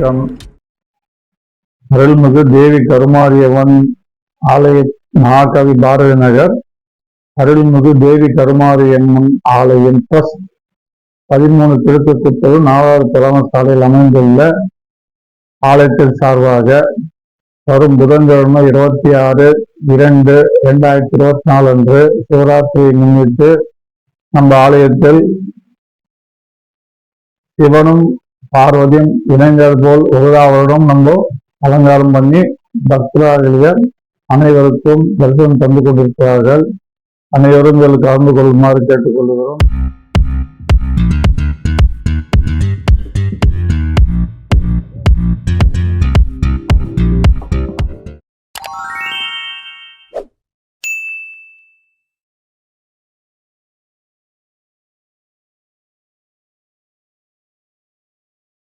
வணக்கம் அருள்மிகு தேவி கருமாரியவன் ஆலய மகாகவி பாரதி நகர் அருள்மிகு தேவி கருமாரியம்மன் ஆலயம் பிளஸ் பதிமூணு திருத்தக்குத்தூர் நாலாவது தலைமை சாலையில் அமைந்துள்ள ஆலயத்தின் சார்பாக வரும் புதன்கிழமை இருபத்தி ஆறு இரண்டு இரண்டாயிரத்தி இருபத்தி நாலு அன்று சிவராத்திரியை முன்னிட்டு நம்ம ஆலயத்தில் சிவனும் பார்வதியும் இளைஞர் போல் உருதாவரிடம் நம்ம அலங்காரம் பண்ணி பக்தர்கள் அனைவருக்கும் தரிசனம் தந்து கொண்டிருக்கிறார்கள். அனைவரும் இதில் கலந்து கொள்ளுமாறு கேட்டுக்கொள்கிறோம்.